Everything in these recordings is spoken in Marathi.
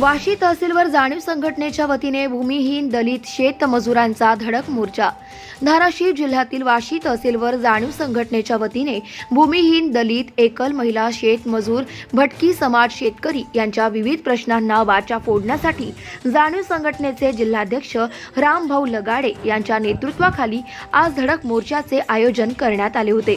वाशी तहसीलवर जाणीव संघटनेच्या वतीने भूमिहीन दलित शेतमजुरांचा धडक मोर्चा धाराशिव जिल्ह्यातील वाशी तहसीलवर जाणीव संघटनेच्या वतीने भूमिहीन दलित एकल महिला शेत मजूर भटकी समाज शेतकरी यांच्या विविध प्रश्नांना वाचा फोडण्यासाठी जाणीव संघटनेचे जिल्हाध्यक्ष रामभाऊ लगाडे यांच्या नेतृत्वाखाली आज धडक मोर्चाचे आयोजन करण्यात आले होते.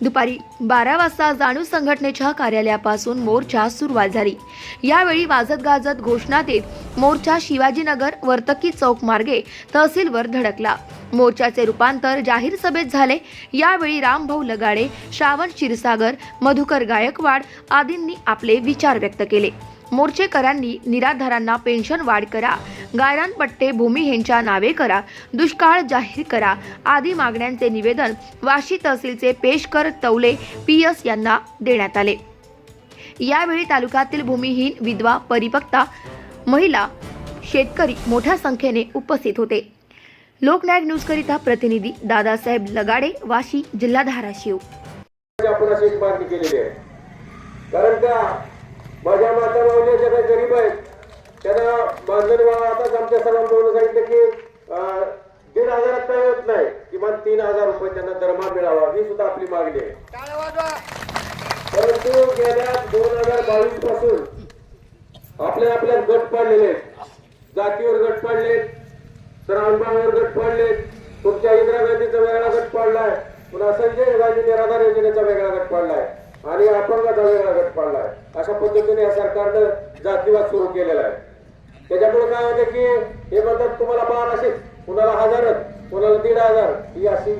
दुपारी बारा वाजता जाणीव संघटनेच्या कार्यालयापासून मोर्चा सुरुवात झाली. यावेळी वाजत गाजत घोषणा देत मोर्चा शिवाजीनगर वर्तकी चौक मार्गे तहसीलवर धडकला. मोर्चाचे रूपांतर जाहीर सभेत झाले. यावेळी रामभाऊ लगाडे श्रावण क्षीरसागर मधुकर गायकवाड आदींनी आपले विचार व्यक्त केले. मोर्चेकरांनी निराधारांना पेन्शन वाढ करा गायरान पट्टे भूमिहीनच्या नावे करा दुष्काळ जाहीर करा आदी मागण्यांचे निवेदन वाशी तहसीलचे पेशकर तवले पी एस यांना देण्यात आले. यावेळी तालुक्यातील भूमिहीन विधवा परिपक्ता महिला शेतकरी मोठ्या संख्येने उपस्थित होते. लोकनायक न्यूजकरिता प्रतिनिधी दादासाहेब लगाडे वाशी जिल्हा धाराशिव. आपण अशी एक मागणी केलेली आहे. कारण का माझ्या माता माऊली ज्या काही गरीब आहेत त्यांना मानधन व्हावं आताच आमच्या सर्वांना बोलून सांगितलं की अं, दीड हजारात काय होत नाही किमान तीन हजार रुपये त्यांना दरमा मिळावा ही सुद्धा आपली मागणी आहे. परंतु गेल्या दोन हजार बावीसपासून आपल्या आपल्या गट पाडलेले आहेत. जातीवर गट पाडलेत श्रावणबावर गट पडले. तुमच्या इंदिरा गांधीचा वेगळा गट पाडलाय. पुन्हा संजय गांधी निराधार योजनेचा वेगळा गट पाडलाय. आणि अपंगाचा वेगळा गट पाडलाय. अशा पद्धतीने या सरकारनं जातीवाद सुरू केलेला आहे. त्याच्यामुळे काय होते की हे म्हणतात तुम्हाला बाराशे कुणाला हजारच कुणाला दीड हजार ही अशी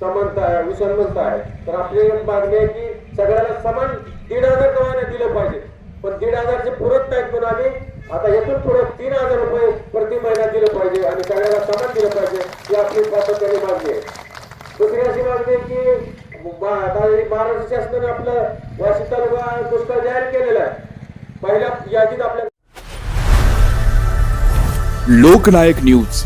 समानता आहे विसंमतता आहे. तर आपली मागणी आहे की सगळ्याला समान दीड हजार कमायला दिलं पाहिजे. पण दीड हजारचे पुरत नाहीत पण आम्ही आता येथून पुढे तीन हजार रुपये प्रति महिना दिलं पाहिजे आणि सगळ्याला समान दिलं पाहिजे ही आपली मागणी दुसरी अशी मागणी की महाराष्ट्र शासनाने आपलं वाशी तालुका दुष्काळ जाहीर केलेला आहे. पहिल्या यादीत आपल्या लोकनायक न्यूज.